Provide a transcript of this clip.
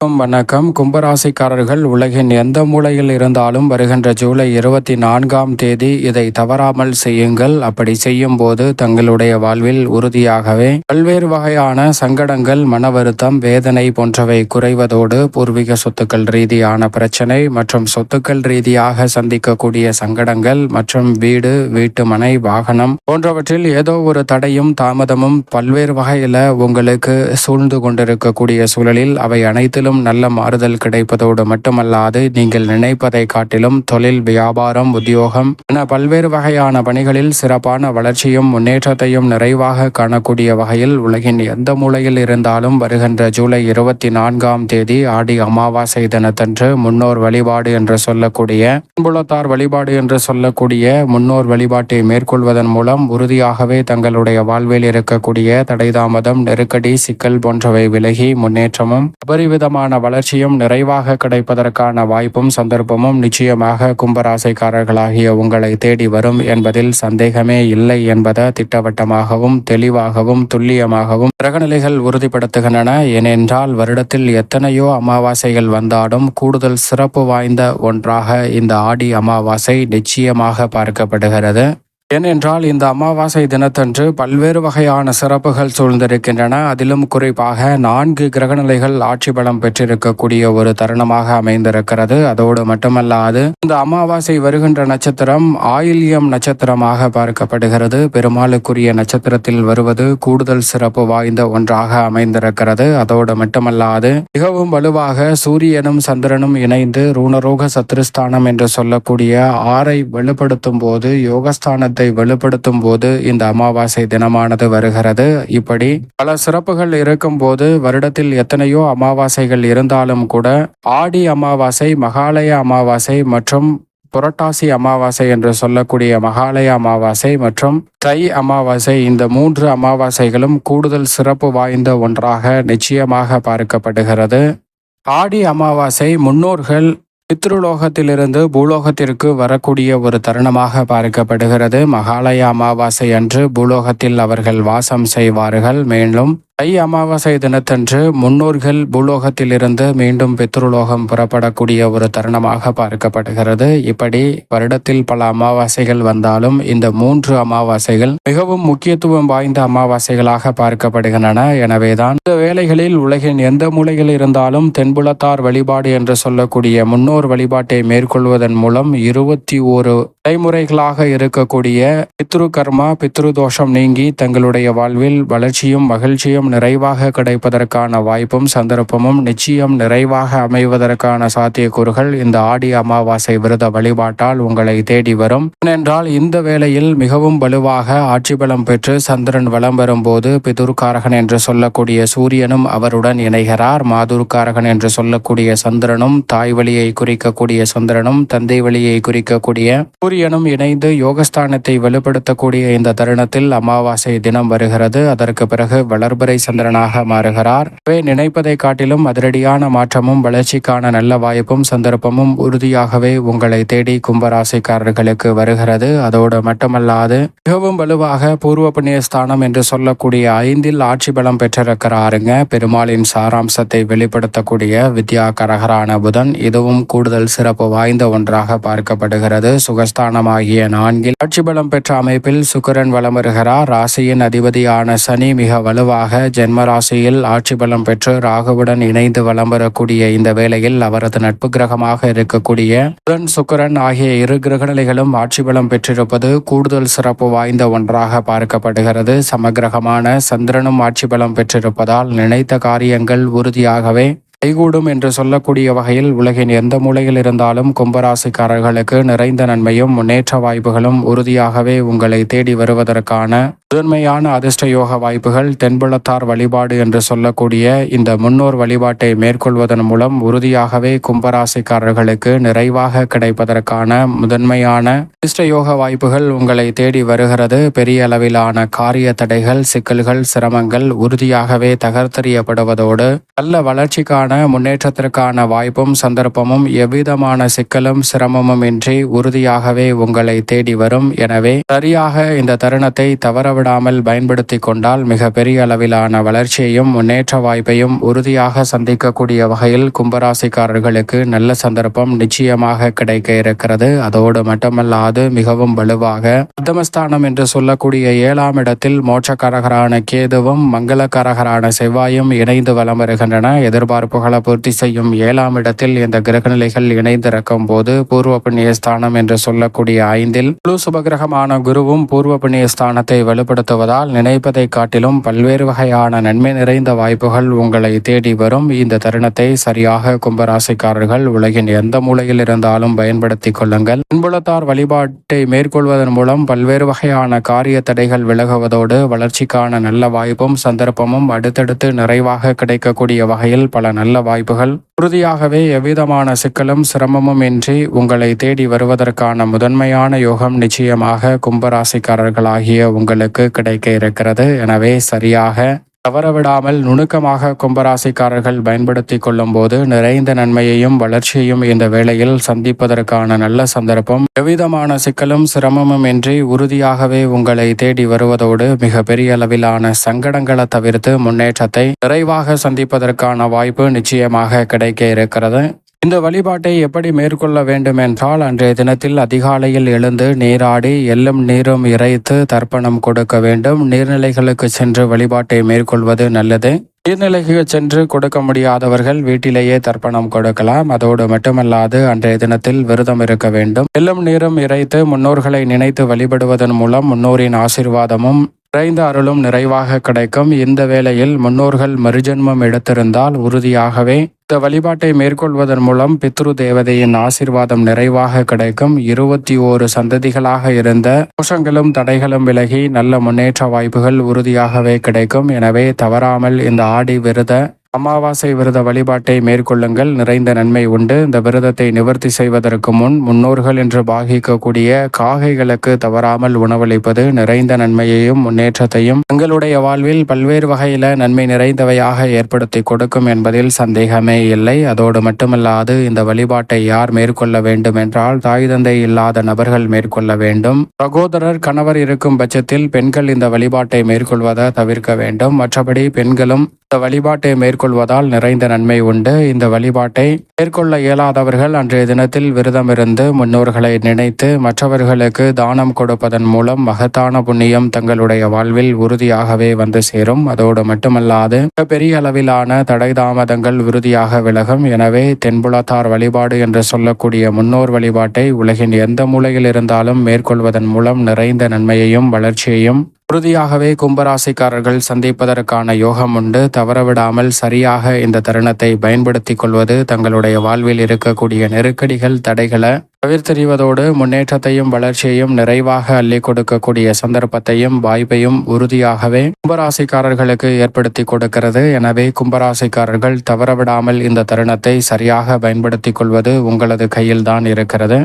வணக்கம் கும்பராசிக்காரர்கள் உலகின் எந்த மூலையில் இருந்தாலும் வருகின்ற ஜூலை இருபத்தி நான்காம் தேதி இதை தவறாமல் செய்யுங்கள். அப்படி செய்யும் போது தங்களுடைய வாழ்வில் உறுதியாகவே பல்வேறு வகையான சங்கடங்கள் மன வருத்தம் வேதனை போன்றவை குறைவதோடு பூர்வீக சொத்துக்கள் ரீதியான பிரச்சனை மற்றும் சொத்துக்கள் ரீதியாக சந்திக்கக்கூடிய சங்கடங்கள் மற்றும் வீடு வீட்டு மனை வாகனம் போன்றவற்றில் ஏதோ ஒரு தடையும் தாமதமும் பல்வேறு வகையில உங்களுக்கு சூழ்ந்து கொண்டிருக்கக்கூடிய சூழலில் அவை அனைத்திலும் நல்ல மாறுதல் கிடைப்பதோடு மட்டுமல்லாது நீங்கள் நினைப்பதை காட்டிலும் தொழில் வியாபாரம் உத்தியோகம் என பல்வேறு வகையான பணிகளில் சிறப்பான வளர்ச்சியும் முன்னேற்றத்தையும் நிறைவாக காணக்கூடிய வகையில் உலகின் எந்த மூலையில் இருந்தாலும் வருகின்ற ஜூலை இருபத்தி நான்காம் தேதி ஆடி அமாவாசை தினத்தன்று முன்னோர் வழிபாடு என்று சொல்லக்கூடிய புலத்தார் வழிபாடு என்று சொல்லக்கூடிய முன்னோர் வழிபாட்டை மேற்கொள்வதன் மூலம் உறுதியாகவே தங்களுடைய வாழ்வில் இருக்கக்கூடிய தடைதாமதம் நெருக்கடி சிக்கல் போன்றவை விலகி முன்னேற்றமும் அபரிவிதமான வளர்ச்சியும் நிறைவாக கிடைப்பதற்கான வாய்ப்பும் சந்தர்ப்பமும் நிச்சயமாக கும்பராசைக்காரர்களாகிய உங்களை தேடி வரும் என்பதில் சந்தேகமே இல்லை என்பதை திட்டவட்டமாகவும் தெளிவாகவும் துல்லியமாகவும் கிரகநிலைகள் உறுதிப்படுத்துகின்றன. ஏனென்றால் வருடத்தில் எத்தனையோ அமாவாசைகள் வந்தாலும் கூடுதல் சிறப்பு வாய்ந்த ஒன்றாக இந்த ஆடி அமாவாசை நிச்சயமாக பார்க்கப்படுகிறது. ஏனென்றால் இந்த அமாவாசை தினத்தன்று பல்வேறு வகையான சிறப்புகள் சூழ்ந்திருக்கின்றன. அதிலும் குறிப்பாக நான்கு கிரகநிலைகள் ஆட்சி பலம் பெற்றிருக்கக்கூடிய ஒரு தருணமாக அமைந்திருக்கிறது. அதோடு மட்டுமல்லாது இந்த அமாவாசை வருகின்ற நட்சத்திரம் ஆயில்யம் நட்சத்திரமாக பார்க்கப்படுகிறது. பெருமாளுக்குரிய நட்சத்திரத்தில் வருவது கூடுதல் சிறப்பு வாய்ந்த ஒன்றாக அமைந்திருக்கிறது. அதோடு மட்டுமல்லாது மிகவும் வலுவாக சூரியனும் சந்திரனும் இணைந்து ரூணரோக சத்ருஸ்தானம் என்று சொல்லக்கூடிய ஆறை வெளிப்படுத்தும் போது யோகஸ்தான பலத்தை வெளிப்படுத்தும் போது இந்த அமாவாசை தினமானது வருகிறது. இப்படி பல சிறப்புகள் இருக்கும் போது வருடத்தில் எத்தனையோ அமாவாசைகள் இருந்தாலும் கூட ஆடி அமாவாசை மகாலய அமாவாசை மற்றும் புரட்டாசி அமாவாசை என்று சொல்லக்கூடிய மகாலய அமாவாசை மற்றும் தை அமாவாசை இந்த மூன்று அமாவாசைகளும் கூடுதல் சிறப்பு வாய்ந்த ஒன்றாக நிச்சயமாக பார்க்கப்படுகிறது. ஆடி அமாவாசை முன்னோர்கள் பித்ருலோகத்திலிருந்து பூலோகத்திற்கு வரக்கூடிய ஒரு தருணமாக பார்க்கப்படுகிறது. மகாலய அமாவாசை அன்று பூலோகத்தில் அவர்கள் வாசம் செய்வார்கள். மேலும் தை அமாவாசை தினத்தன்று முன்னோர்கள் பூலோகத்திலிருந்து மீண்டும் பித்ருலோகம் புறப்படக்கூடிய ஒரு தருணமாக பார்க்கப்படுகிறது. இப்படி வருடத்தில் பல அமாவாசைகள் வந்தாலும் இந்த மூன்று அமாவாசைகள் மிகவும் முக்கியத்துவம் வாய்ந்த அமாவாசைகளாக பார்க்கப்படுகின்றன. எனவேதான் இந்த வேளைகளில் உலகின் எந்த மூலையில் இருந்தாலும் தென்புலத்தார் வழிபாடு என்று சொல்லக்கூடிய முன்னோர் வழிபாட்டை மேற்கொள்வதன் மூலம் இருபத்தி ஓரு தலைமுறைகளாக இருக்கக்கூடிய பித்ரு கர்மா பித்ரு தோஷம் நீங்கி தங்களுடைய வாழ்வில் வளர்ச்சியும் மகிழ்ச்சியும் நிறைவாக கிடைப்பதற்கான வாய்ப்பும் சந்தர்ப்பமும் நிச்சயம் நிறைவாக அமைவதற்கான சாத்தியக்கூறுகள் இந்த ஆடி அமாவாசை விரத வழிபாட்டால் உங்களை தேடி வரும். ஏனென்றால் இந்த வேளையில் மிகவும் வலுவாக ஆட்சி பலம் பெற்று சந்திரன் வலம் வரும்போது பிதுர்காரகன் என்று சொல்லக்கூடிய சூரியனும் அவருடன் இணைகிறார். மாதுர்காரகன் என்று சொல்லக்கூடிய சந்திரனும் தாய் வழியை குறிக்கக்கூடிய சந்திரனும் தந்தை வழியை குறிக்கக்கூடிய சூரியனும் இணைந்து யோகஸ்தானத்தை வலுப்படுத்தக்கூடிய இந்த தருணத்தில் அமாவாசை தினம் வருகிறது. அதற்கு பிறகு வளர்பறை சந்திரனாக மாறுகிறார். நினைப்பதை காட்டிலும் அதிரடியான மாற்றமும் வளர்ச்சிக்கான நல்ல வாய்ப்பும் சந்தர்ப்பமும் உறுதியாகவே உங்களை தேடி கும்பராசிக்காரர்களுக்கு வருகிறது. அதோடு மட்டுமல்லாது மிகவும் வலுவாக பூர்வ புண்ணியஸ்தானம் என்று சொல்லக்கூடிய ஐந்தில் ஆட்சி பலம் பெற்றிருக்கிறாருங்க. பெருமாளின் சாராம்சத்தை வெளிப்படுத்தக்கூடிய வித்யா கரகரான புதன் இதுவும் கூடுதல் சிறப்பு வாய்ந்த ஒன்றாக பார்க்கப்படுகிறது. சுகஸ்தானமாகிய நான்கில் ஆட்சி பலம் பெற்ற அமைப்பில் சுக்கரன் வலம் வருகிறார். ராசியின் அதிபதியான சனி மிக வலுவாக ஜென்மராசியில் ஆட்சி பலம் பெற்று ராகுவுடன் இணைந்து வலம் வரக்கூடிய இந்த வேளையில் அவரது நட்பு கிரகமாக இருக்கக்கூடிய புதன் சுக்கரன் ஆகிய இரு கிரகநிலைகளும் ஆட்சி பலம் பெற்றிருப்பது கூடுதல் சிறப்பு வாய்ந்த ஒன்றாக பார்க்கப்படுகிறது. சமகிரகமான சந்திரனும் ஆட்சி பலம் பெற்றிருப்பதால் நினைத்த காரியங்கள் உறுதியாகவே கைகூடும் என்று சொல்லக்கூடிய வகையில் உலகின் எந்த மூலையில் இருந்தாலும் கும்பராசிக்காரர்களுக்கு நிறைந்த நன்மையும் முன்னேற்ற வாய்ப்புகளும் உறுதியாகவே உங்களை தேடி வருவதற்கான முதன்மையான அதிர்ஷ்ட யோக வாய்ப்புகள் தென்புலத்தார் வழிபாடு என்று சொல்லக்கூடிய இந்த முன்னோர் வழிபாட்டை மேற்கொள்வதன் மூலம் உறுதியாகவே கும்பராசிக்காரர்களுக்கு நிறைவாக கிடைப்பதற்கான முதன்மையான அதிர்ஷ்ட யோக வாய்ப்புகள் உங்களை தேடி வருகிறது. பெரிய அளவிலான காரிய தடைகள் சிக்கல்கள் சிரமங்கள் உறுதியாகவே தகர்த்தறியப்படுவதோடு நல்ல வளர்ச்சிக்கான முன்னேற்றத்திற்கான வாய்ப்பும் சந்தர்ப்பமும் எவ்விதமான சிக்கலும் சிரமமும் இன்றி உறுதியாகவே உங்களை தேடி வரும். எனவே சரியாக இந்த தருணத்தை தவறவிட தவறவிடாமல் பயன்படுத்தி கொண்டால் மிக பெரிய அளவிலான வளர்ச்சியையும் முன்னேற்ற வாய்ப்பையும் உறுதியாக சந்திக்கக்கூடிய வகையில் கும்பராசிக்காரர்களுக்கு நல்ல சந்தர்ப்பம் நிச்சயமாக கிடைக்க இருக்கிறது. அதோடு மட்டுமல்லாது மிகவும் வலுவாக மத்தமஸ்தானம் என்று சொல்லக்கூடிய ஏழாம் இடத்தில் மோட்சக்காரகரான கேதுவும் மங்களக்காரகரான செவ்வாயும் இணைந்து வலம் வருகின்றன. எதிர்பார்ப்புகளை பூர்த்தி செய்யும் ஏழாம் இடத்தில் இந்த கிரகநிலைகள் இணைந்திருக்கும் போது பூர்வ புண்ணியஸ்தானம் என்று சொல்லக்கூடிய ஐந்தில் முழு சுபகிரகமான குருவும் பூர்வ புண்ணியஸ்தானத்தை ஸ்தானத்தை வலுப்படுத்துவதால் நினைப்பதை காட்டிலும் பல்வேறு வகையான நன்மை நிறைந்த வாய்ப்புகள் உங்களை தேடி வரும். இந்த தருணத்தை சரியாக கும்பராசிக்காரர்கள் உலகின் எந்த மூலையில் இருந்தாலும் பயன்படுத்திக் கொள்ளுங்கள். அன்புலத்தார் வழிபாட்டை மேற்கொள்வதன் மூலம் பல்வேறு வகையான காரிய தடைகள் விலகுவதோடு வளர்ச்சிக்கான நல்ல வாய்ப்பும் சந்தர்ப்பமும் அடுத்தடுத்து நிறைவாக கிடைக்கக்கூடிய வகையில் பல நல்ல வாய்ப்புகள். உறுதியாகவே எவ்விதமான சிக்கலும் சிரமமும் இன்றி உங்களை தேடி வருவதற்கான முதன்மையான யோகம் நிச்சயமாக கும்பராசிக்காரர்களாகிய உங்களுக்கு கிடைக்க இருக்கிறது. எனவே சரியாக தவறவிடாமல் நுணுக்கமாக கும்பராசிக்காரர்கள் பயன்படுத்தி கொள்ளும் போது நிறைந்த நன்மையையும் வளர்ச்சியையும் இந்த வேளையில் சந்திப்பதற்கான நல்ல சந்தர்ப்பம். எவ்விதமான சிக்கலும் சிரமமும் இன்றி உறுதியாகவே உங்களை தேடி வருவதோடு மிக பெரிய அளவிலான சங்கடங்களை தவிர்த்து முன்னேற்றத்தை நிறைவாக சந்திப்பதற்கான வாய்ப்பு நிச்சயமாக கிடைக்க இருக்கிறது. இந்த வழிபாட்டை எப்படி மேற்கொள்ள வேண்டும் என்றால் அன்றைய தினத்தில் அதிகாலையில் எழுந்து நீராடி எள்ளும் நீரும் இறைத்து தர்ப்பணம் கொடுக்க வேண்டும். நீர்நிலைகளுக்கு சென்று வழிபாட்டை மேற்கொள்வது நல்லது. நீர்நிலைக்கு சென்று கொடுக்க முடியாதவர்கள் வீட்டிலேயே தர்ப்பணம் கொடுக்கலாம். அதோடு மட்டுமல்லாது அன்றைய தினத்தில் விரதம் இருக்க வேண்டும். எல்லும் நீரும் இறைத்து முன்னோர்களை நினைத்து வழிபடுவதன் மூலம் முன்னோரின் ஆசிர்வாதமும் நிறைந்த அருளும் நிறைவாக கிடைக்கும். இந்த வேளையில் முன்னோர்கள் மறுஜென்மம் எடுத்திருந்தால் உறுதியாகவே இந்த வழிபாட்டை மேற்கொள்வதன் மூலம் பித்ரு தேவதையின் ஆசிர்வாதம் நிறைவாக கிடைக்கும். இருபத்தி ஓரு சந்ததிகளாக இருந்த கோஷங்களும் தடைகளும் விலகி நல்ல முன்னேற்ற வாய்ப்புகள் உறுதியாகவே கிடைக்கும். எனவே தவறாமல் இந்த ஆடி விரத அமாவாசை விரத வழிபாட்டை மேற்கொள்ளுங்கள். நிறைந்த நன்மை உண்டு. இந்த விரதத்தை நிவர்த்தி செய்வதற்கு முன் முன்னோர்கள் என்று பாகிக்கக்கூடிய காகைகளுக்கு தவறாமல் உணவளிப்பது நிறைந்த நன்மையையும் முன்னேற்றத்தையும் தங்களுடைய வாழ்வில் பல்வேறு வகையில நன்மை நிறைந்தவையாக ஏற்படுத்தி கொடுக்கும் என்பதில் சந்தேகமே இல்லை. அதோடு மட்டுமல்லாது இந்த வழிபாட்டை யார் மேற்கொள்ள வேண்டும் என்றால் தாய் தந்தை இல்லாத நபர்கள் மேற்கொள்ள வேண்டும். சகோதரர் கணவர் இருக்கும் பட்சத்தில் பெண்கள் இந்த வழிபாட்டை மேற்கொள்வதை தவிர்க்க வேண்டும். மற்றபடி பெண்களும் இந்த வழிபாட்டை மேற்கொள்வதால் நிறைந்த நன்மை உண்டு. இந்த வழிபாட்டை மேற்கொள்ள இயலாதவர்கள் அன்றைய தினத்தில் விரதமிருந்து முன்னோர்களை நினைத்து மற்றவர்களுக்கு தானம் கொடுப்பதன் மூலம் மகத்தான புண்ணியம் தங்களுடைய வாழ்வில் உறுதியாகவே வந்து சேரும். அதோடு மட்டுமல்லாது பெரிய அளவிலான தடை தாமதங்கள் உறுதியாக விலகும். எனவே தென்புலத்தார் வழிபாடு என்று சொல்லக்கூடிய முன்னோர் வழிபாட்டை உலகின் எந்த மூலையில் இருந்தாலும் மேற்கொள்வதன் மூலம் நிறைந்த நன்மையையும் வளர்ச்சியையும் உறுதியாகவே கும்பராசிக்காரர்கள் சந்திப்பதற்கான யோகம் உண்டு. தவறவிடாமல் சரியாக இந்த தருணத்தை பயன்படுத்திக் கொள்வது தங்களுடைய வாழ்வில் இருக்கக்கூடிய நெருக்கடிகள் தடைகளை தவிர்த்தெறிவதோடு முன்னேற்றத்தையும் வளர்ச்சியையும் நிறைவாக அள்ளி கொடுக்கக்கூடிய சந்தர்ப்பத்தையும் வாய்ப்பையும் உறுதியாகவே கும்பராசிக்காரர்களுக்கு ஏற்படுத்தி கொடுக்கிறது. எனவே கும்பராசிக்காரர்கள் தவறவிடாமல் இந்த தருணத்தை சரியாக பயன்படுத்திக் கொள்வது உங்களது கையில்தான் இருக்கிறது.